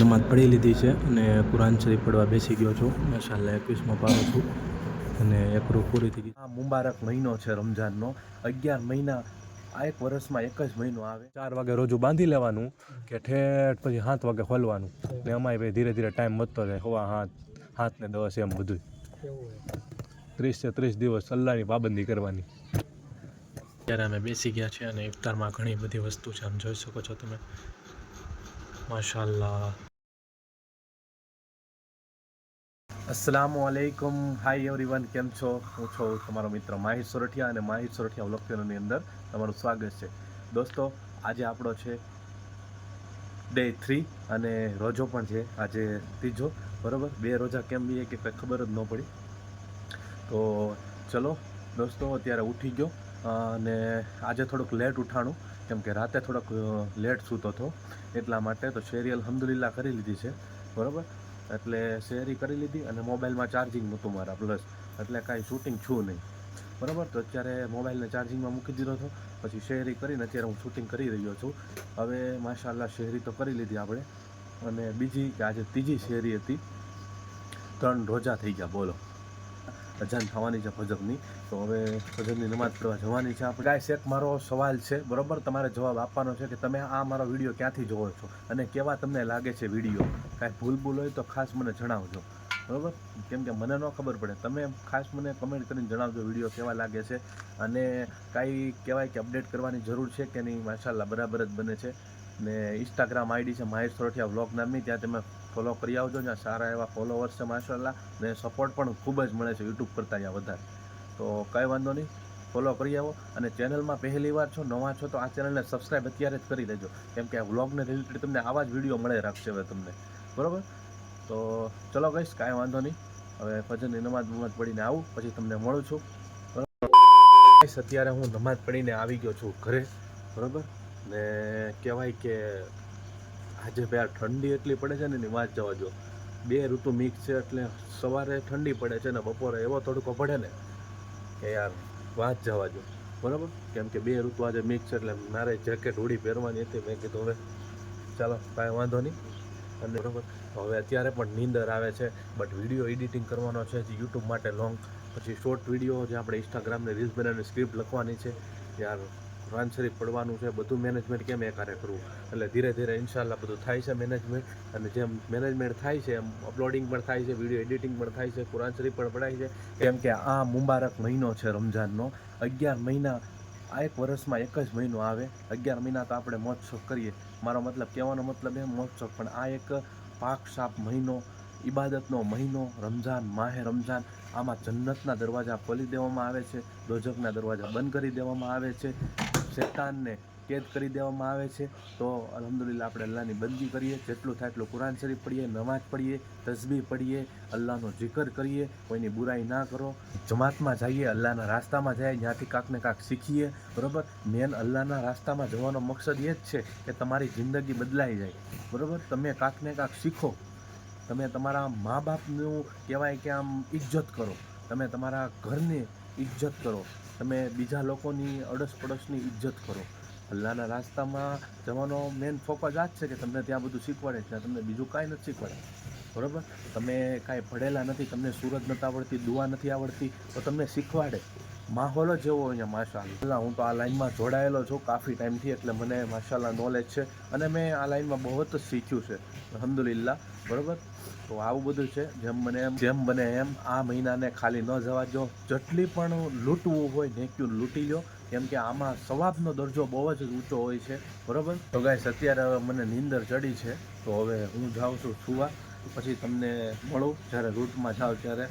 નમાઝ પઢી લીધી છે અને કુરાન શરીફ પડવા બેસી ગયો છું. માશાલ્લાહ એકવીસમાં પાડું છું અને એક પૂરી થઈ ગઈ. આ મુબારક મહિનો છે રમઝાનનો. અગિયાર મહિના, આ એક વર્ષમાં એક જ મહિનો આવે. ચાર વાગે રોજુ બાંધી લેવાનું કે ઠેઠ પછી સાત વાગે ખોલવાનું. ને અમારે ધીરે ધીરે ટાઈમ વધતો જાય. હોવા, હાથ હાથ ને દસ એમ બધું ત્રીસ છે ત્રીસ દિવસ અલ્લાહની પાબંદી કરવાની. ત્યારે અમે બેસી ગયા છીએ અને ઇફતારમાં ઘણી બધી વસ્તુ છે. આમ જોઈ શકો છો તમે. માશાલ્લાહ અસલામુ અલૈકુમ હાય એવરીવન કેમ છો? હું છું તમારો મિત્ર માહિર સોરઠિયા અને માહિર સોરઠિયા અવલોકનોની અંદર તમારું સ્વાગત છે. દોસ્તો, આજે આપણો છે ડે થ્રી અને રોજો પણ છે. આજે ત્રીજો, બરાબર? બે રોજા કેમ બી કે કંઈ ખબર જ ન પડી. તો ચલો, દોસ્તો, અત્યારે ઉઠી ગયો. અને આજે થોડુંક લેટ ઉઠાણું. કેમ કે રાતે થોડોક લેટ સૂતો હતો. એટલા માટે તો શેરી અલહમદુલિલ્લા કરી લીધી છે. બરાબર? એટલે શેરી કરી લીધી અને મોબાઈલમાં ચાર્જિંગ નહોતું મારા પ્લસ એટલે કાંઈ શૂટિંગ છું નહીં. બરાબર? તો અત્યારે મોબાઈલને ચાર્જિંગમાં મૂકી દીધો હતો. પછી શેરી કરીને અત્યારે હું શૂટિંગ કરી રહ્યો છું. હવે માશાલ્લાહ શેરી તો કરી લીધી આપણે. અને બીજી આજે ત્રીજી શેરી હતી. ત્રણ રોજા થઈ ગયા, બોલો. અજાન થવાની છે ફજરની તો હવે ફજરની નમાઝ પડવા જવાની છે. આપણે ગાઈસ, એક મારો સવાલ છે. બરોબર? તમારે જવાબ આપવાનો છે કે તમે આ મારો વીડિયો ક્યાંથી જોવો છો અને કેવા તમને લાગે છે વીડિયો? કાંઈ ભૂલ ભૂલ હોય તો ખાસ મને જણાવજો. બરાબર? કેમ કે મને ન ખબર પડે. તમે ખાસ મને કમેન્ટ કરીને જણાવજો વીડિયો કેવા લાગે છે અને કાંઈ કહેવાય કે અપડેટ કરવાની જરૂર છે કે નહીં? માશાલ્લાહ બરાબર જ બને છે. ને ઇન્સ્ટાગ્રામ આઈડી છે માહિર સોરઠિયા વ્લોગ નામની. ત્યાં તમે ફોલો કરી આવજો જ્યાં સારા એવા ફોલોવર્સ છે માશાલ્લાહ ને સપોર્ટ પણ ખૂબ જ મળે છે યુટ્યુબ કરતાં અહીંયા વધારે. તો કાંઈ વાંધો નહીં, ફોલો કરી આવો. અને ચેનલમાં પહેલી વાર છો, નવા છો, તો આ ચેનલને સબસ્ક્રાઈબ અત્યારે જ કરી દેજો. કેમ કે આ વ્લોગને રિલેટેડ તમને આવા જ વીડિયો મળે રાખશે હવે તમને. બરાબર? તો ચલો કહીશ કાંઈ વાંધો નહીં. હવે ભજનની નમાજ બમાજ પડીને આવું, પછી તમને મળું છું. બરાબર અત્યારે હું નમાજ પડીને આવી ગયો છું ઘરે. બરાબર? ને કહેવાય કે આજે ભાઈ આ ઠંડી એટલી પડે છે ને એની વાત જવા જો બે ઋતુ મિક્સ છે એટલે સવારે ઠંડી પડે છે ને બપોરે એવો તડકો પડે ને કે યાર વાત જવા જો બરાબર? કેમ કે બે ઋતુ આજે મિક્સ છે એટલે મારે જેકેટ ઉડી પહેરવાની હતી. મેં કીધું હવે ચાલો, કાંઈ વાંધો નહીં. અને બરાબર? હવે અત્યારે પણ નીંદર આવે છે બટ વીડિયો એડિટિંગ કરવાનો છે જે યુટ્યુબ માટે લોંગ પછી શોર્ટ વીડિયો જે આપણે ઇન્સ્ટાગ્રામને રીલ્સ બનાવીને સ્ક્રિપ્ટ લખવાની છે. યાર કુરાન શરીફ પડવાનું છે, બધું મેનેજમેન્ટ કેમ એકારે કરવું? એટલે ધીરે ધીરે ઇન્શાલ્લાહ બધું થાય છે મેનેજમેન્ટ અને જેમ મેનેજમેન્ટ થાય છે, એમ અપલોડિંગ પણ થાય છે વીડિયો એડિટિંગ પણ થાય છે, કુરાન શરીફ પણ પડાય છે. કેમ કે આ મુબારક મહિનો છે રમઝાનનો. અગિયાર મહિના, આ એક વર્ષમાં એક જ મહિનો આવે. અગિયાર મહિના તો આપણે મોજશોખ કરીએ. મારો મતલબ, કહેવાનો મતલબ એમ મોજશોખ પણ આ એક પાક સાપ મહિનો ઇબાદતનો મહિનો, રમઝાન, માહે રમઝાન, આમાં જન્નતના દરવાજા ખોલી દેવામાં આવે છે દોજકના દરવાજા બંધ કરી દેવામાં આવે છે. શેતાનને કેદ કરી દેવામાં આવે છે, તો અલહમદુલિલ્લા આપણે અલ્લાહની બંદગી કરીએ, જેટલું થાય એટલું કુરાન શરીફ પડીએ નમાજ પડીએ તસબીહ પડીએ અલ્લાહનો જિકર કરીએ, કોઈની બુરાઈ ના કરો, જમાતમાં જઈએ, અલ્લાહના રાસ્તામાં જાય જ્યાંથી કાંકને કાંક શીખીએ, બરાબર? મેન અલ્લાહના રાસ્તામાં જવાનો મકસદ એ જ છે કે તમારી જિંદગી બદલાઈ જાય, બરાબર? તમે કાંકને કાંક શીખો, તમે તમારા મા બાપનું કહેવાય કે આમ ઇજ્જત કરો, તમે તમારા ઘરની ઇજ્જત કરો. તમે બીજા લોકોની અડસ પડસની ઇજ્જત કરો. અલ્લાહના રાસ્તામાં જવાનો મેન ફોકસ આ જ છે કે તમને ત્યાં બધું શીખવાડે છે, તમને બીજું કાંઈ નથી શીખવાડે. બરાબર? તમે કાંઈ ભણેલા નથી, તમને સુરત નથી આવડતી, દુઆ નથી આવડતી, તો તમને શીખવાડે. માહોલ જ એવો અહીંયા માશાલ્લાહ. હું તો આ લાઈનમાં જોડાયેલો છું કાફી ટાઈમથી, એટલે મને માશાલ્લાહ નોલેજ છે અને મેં આ લાઈનમાં બહુ જ શીખ્યું છે અલહમદુલિલ્લા બરાબર? તો આવું બધું છે, જેમ મને એમ, જેમ બને એમ, આ મહિનાને ખાલી ન જવા દો. જેટલી પણ લૂંટવું હોય, નેક્યું લૂંટી લો. કેમ કે આમાં સવાબનો દરજ્જો બહુ જ ઊંચો હોય છે, બરાબર? તો ગાઈસ, અત્યારે હવે મને નીંદર ચડી છે, તો હવે હું જાઉં છું સુવા. પછી તમને મળું, જ્યારે રૂટમાં જાઉં ત્યારે.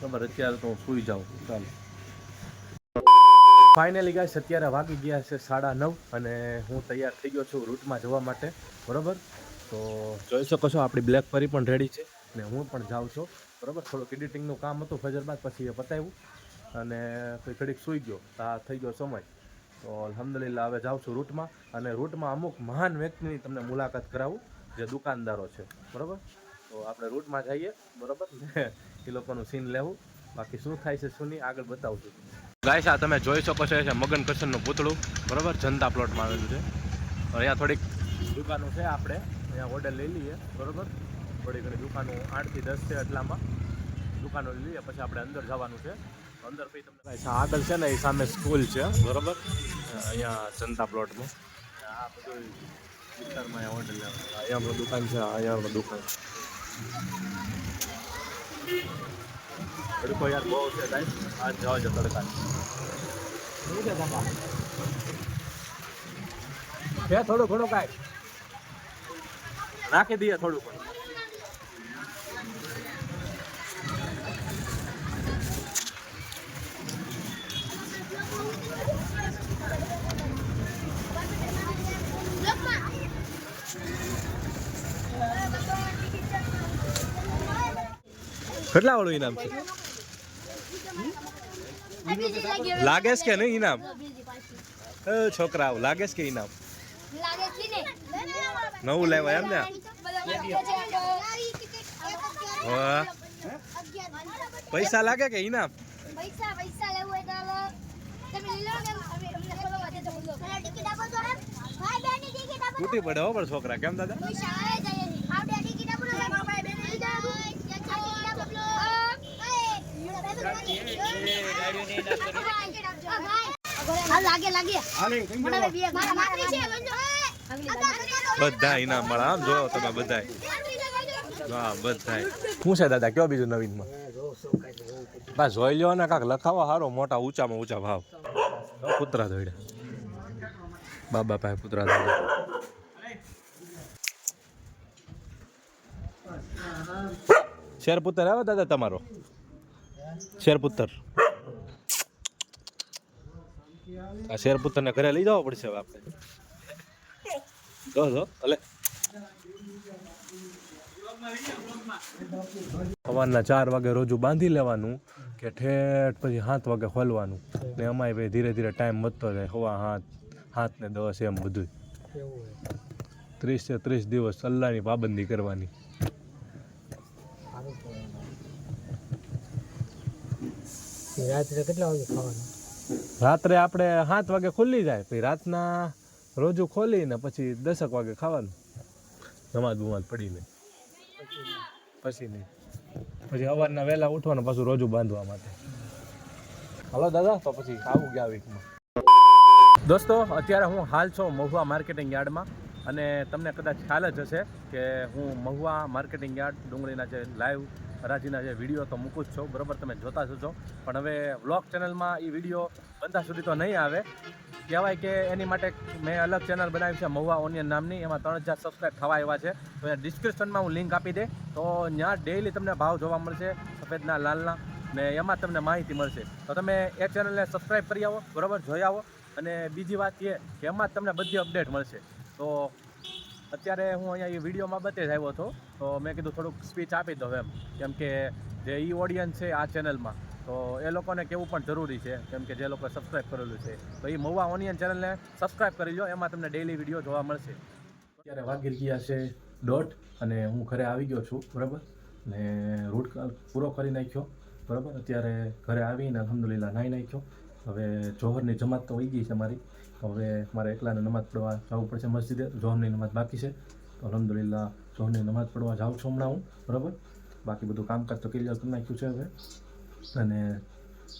બરાબર, અત્યારે તો હું સૂઈ જાઉં ચાલો. ફાઇનલી ગાઈસ અત્યારે વાગી ગયા છે સાડા નવ અને હું તૈયાર થઈ ગયો છું રૂટમાં જવા માટે, બરાબર? તો જોઈ શકો છો, આપણી બ્લેક પરી પણ રેડી છે ને હું પણ જાઉં છું, બરાબર? થોડુંક એડિટિંગનું કામ હતું, ફજર બાદ પછી એ પતાવ્યું અને પછી ઘડીક સૂઈ ગયો આ થઈ ગયો સમય. તો અલહમદુલિલ્લા હવે જાઉં છું રૂટમાં અને રૂટમાં અમુક મહાન વ્યક્તિની તમને મુલાકાત કરાવું, જે દુકાનદારો છે, બરાબર? તો આપણે રૂટમાં જઈએ, બરાબર? ને એ લોકોનું સીન લેવું. બાકી શું થાય છે, શું નહીં, આગળ બતાવું છું. ગાઈસ આ તમે જોઈ શકો છો મગન કૃષ્ણનું પૂતળું. બરાબર? જનતા પ્લોટમાં આવેલું છે. અહીંયા થોડીક દુકાનો છે આપણે. અહીંયા ઓર્ડર લઈ લઈએ. બરોબર? થોડી ઘણી દુકાનો આઠથી દસ છે એટલામાં. દુકાનો લઈ લઈએ, પછી આપણે અંદર જવાનું છે. અંદર પછી તમને કાંઈ સા- આગળ છે ને એ સામે સ્કૂલ છે. બરોબર? અહીંયા જનતા પ્લોટમાં આ બધું વિસ્તારમાં અહીંયા ઓર્ડર લેવાનું અહીંયા આપણું દુકાન છે, અહીંયા દુકાન. તડકો યાર બહુ છે સાહેબ. આ જવા જો તડકા છે થોડું ઘણું કાંઈ. નાખી દઈએ થોડું પણ કેટલા વાળું ઇનામ છે? લાગે છે કે નહીં ઇનામ? છોકરાઓ લાગે છે કે ઇનામ? નવું લેવાય એમ ને. પૈસા લાગે કે ઇનામ? તૂટી પડે હો પણ છોકરા. કેમ દાદા પૈસા આવે જાય નહીં આપણે ટિકિટ આપો ને ભાઈ બેની ટિકિટ આપો હા લાગે લાગે મને બે મારા મારા છે બધા ઇનામ મળે આમ જો તમે બધા શું છે દાદા, કયો બીજું નવીનમાં? બસ જોઈ લ્યો ને, કાંક લખાવો સારો મોટા ઊંચામાં ઊંચા ભાવ. પુત્રા દોડ્યા. બાબા ભાઈ પુત્રા દોડ્યા. શેરપુત્ર આવે દાદા તમારો? શેરપુત્ર આ શેરપુત્રને ઘરે લઈ જવો પડશે આપણે. જો જો સવારના ચાર વાગે રોજુ બાંધી લેવાનું કે ઠેઠ પછી સાત વાગે ખોલવાનું. ને અમાય ભાઈ ધીરે ધીરે ટાઈમ વધતો જાય, હવા હાથ હાથ ને દસ એમ બધું ત્રીસ ત્રીસ દિવસ અલ્લાહની પાબંદી કરવાની. રાત્રે કેટલા વાગે ખાવાનું? રાત્રે આપણે સાત વાગે ખુલ્લી જાય, પછી રાતના રોજુ ખોલીને પછી દસક વાગે ખાવાનું. નમાજ બુમાજ પડીને. પછી નહીં. પછી સવારના વહેલા ઉઠવાનું, પાછું રોજુ બાંધવા માટે. હલો દાદા, તો પછી આવું ગયા વીકમાં દોસ્તો, અત્યારે હું હાલ છું મહુવા માર્કેટિંગ યાર્ડમાં અને તમને કદાચ ખ્યાલ જ હશે કે હું મહુવા માર્કેટિંગ યાર્ડ ડુંગળીના જે લાઈવ હરાજીના જે વીડિયો તો મૂકું જ છો. બરાબર, તમે જોતા જ છો પણ હવે વ્લોગ ચેનલમાં એ વીડિયો બધા સુધી તો નહીં આવે. કહેવાય કે એની માટે મેં અલગ ચેનલ બનાવી છે, મહુવા ઓનિયન નામની. એમાં ત્રણ હજાર સબસ્ક્રાઈબ થવા એવા છે. તો એ ડિસ્ક્રિપ્શનમાં હું લિંક આપી દે. તો ત્યાં ડેઈલી તમને ભાવ જોવા મળશે, સફેદના, લાલના, ને એમાં તમને માહિતી મળશે. તો તમે એ ચેનલને સબસ્ક્રાઈબ કરી આવો. બરાબર, જોઈ આવો. અને બીજી વાત એ કે એમાં તમને બધી અપડેટ મળશે. તો અત્યારે હું અહીંયા એ વિડીયોમાં બતે જ આવ્યો હતો. તો મેં કીધું થોડુંક સ્પીચ આપી દઉં એમ. કેમ કે જે ઈ ઓડિયન્સ છે આ ચેનલમાં તો એ લોકોને કેવું પણ જરૂરી છે, કેમ કે જે લોકોએ સબસ્ક્રાઈબ કરેલું છે. તો એ મહુવા ઓનિયન ચેનલને સબસ્ક્રાઈબ કરી લો એમાં તમને ડેઈલી વીડિયો જોવા મળશે. અત્યારે વાગી ગયા છે દોઢ અને હું ઘરે આવી ગયો છું, બરાબર? ને રૂટ પૂરો કરી નાખ્યો, બરાબર? અત્યારે ઘરે આવીને અલહમદુલિલ્લાહ નાહી નાખ્યો. હવે જોહરની જમાત તો વહી ગઈ છે મારી. હવે મારે એકલાને નમાઝ પડવા જવું પડશે મસ્જિદે. જોહરની નમાઝ બાકી છે. તો અલહમદુલિલ્લાહ, જોહરની નમાઝ પડવા જાઉં છું હમણાં હું. બરાબર? બાકી બધું કામકાજ તો ક્લિયર કરી નાખ્યું છે હવે. અને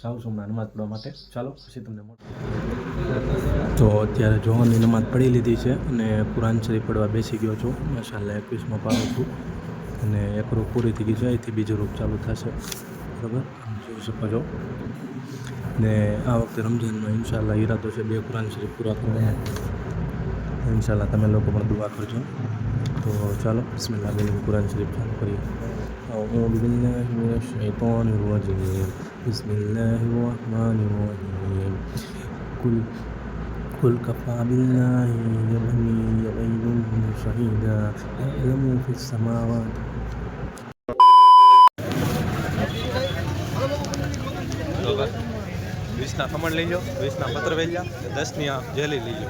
જાઉં છું હમણાં નમાઝ પડવા માટે. ચાલો, પછી તમને મોટું તો અત્યારે જોહરની નમાઝ પડી લીધી છે અને કુરાન શરીફ પડવા બેસી ગયો છું. મસાલા એકવીસમાં પાડું છું. અને એક રૂપ પૂરી થઈ ગઈ છે. અહીંથી બીજું રૂપ ચાલુ થશે. બરાબર? જોઈ શકો છો. ને આ વખતે રમઝાનનો ઇન્શાલ્લાહ ઈરાદો છે બે કુરાન શરીફ પૂરા કરવાના ઇન્શાલ્લાહ તમે લોકો પણ દુઆ કરજો તો ચાલો બિસ્મિલ્લાહ બેન કુરાન શરીફ ચાલુ કરીએ أعوذ بالله من الشيطان الرجيم بسم الله الرحمن الرحيم قل قل كفى بالله وليا بينهم شهيدا يعلم في السماوات વીસના ખમણ લઈ લો વીસના પત્ર વેલ્યા દસની આ જેલી લઈ લો.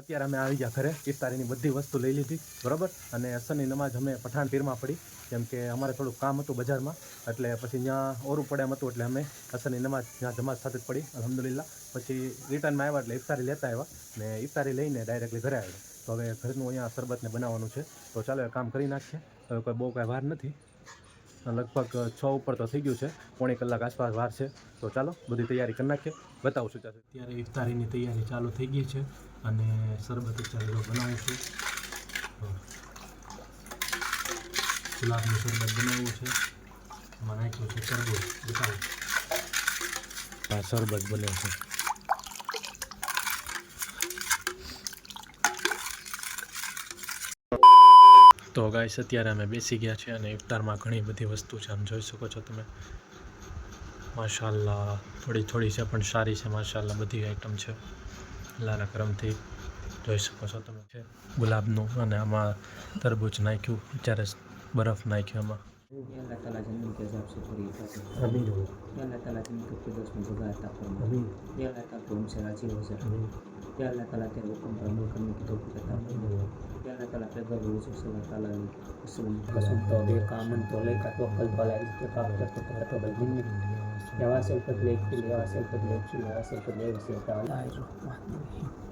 અત્યારે અમે આવી ગયા ઘરે ઇફતારીની બધી વસ્તુ લઈ લીધી બરોબર? અને અસરની નમાજ અમે પઠાણ પીરમાં પડી કેમ કે અમારે થોડું કામ હતું બજારમાં એટલે પછી ત્યાં ઓરું પડે એમ હતું એટલે અમે અસરની નમાજ ત્યાં જમાજ સાથે જ પડી અલહમદુલિલ્લા પછી રિટર્નમાં આવ્યા એટલે ઇફતારી લેતા આવ્યા ને ઇફતારી લઈને ડાયરેક્ટલી ઘરે આવ્યા. તો હવે ઘરનું અહીંયા શરબતને બનાવવાનું છે. તો ચાલો એ કામ કરી નાખીએ. હવે કોઈ બહુ કાંઈ વાર નથી. લગભગ છ ઉપર તો થઈ ગયું છે પોણી કલાક આસપાસ વાર છે. તો ચાલો બધી તૈયારી કરી નાખીએ. બતાવું છું ત્યાં અત્યારે ઇફતારીની તૈયારી ચાલુ થઈ ગઈ છે અને શરબત અત્યારે જો બનાવું છું. ગુલાબનું શરબત બનાવવું છે. એમાં નાખ્યું છે તરબૂચ. બતાવું. શરબત બને છે. તો ગાઈસ, અત્યારે અમે બેસી ગયા છીએ અને ઇફતારમાં ઘણી બધી વસ્તુ છે. આમ જોઈ શકો છો તમે. માશાલ્લાહ, થોડી થોડી છે, પણ સારી છે, માશાલ્લાહ, બધી આઈટમ છે. અલ્લાહના કરમથી જોઈ શકો છો તમે. છે ગુલાબનું અને આમાં તરબૂચ નાખ્યું, અત્યારે બરફ નાખ્યું या अल्लाह ताला ज़मीन के हिसाब से थोड़ी हिफाजत अमीन हो या अल्लाह ताला ज़मीन के फिरदौस में जगह अता फरमा अमीन या अल्लाह ताला तुम से राज़ी हो जा। अमीन या अल्लाह ताला तेरे हुक्म पर अमल करने की तौफीक अता फरमा या अल्लाह ताला पैगंबर यूसुफ सल्लल्लाहु अलैहि वसल्लम कसम तौदीर का अमन तौले का तवक्कल वाला इसके का बरकत का तो, तो बलबिन में या वासल तक लेक की या वासल तक लेक की या वासल तक लेक से ताला रहमान रहीम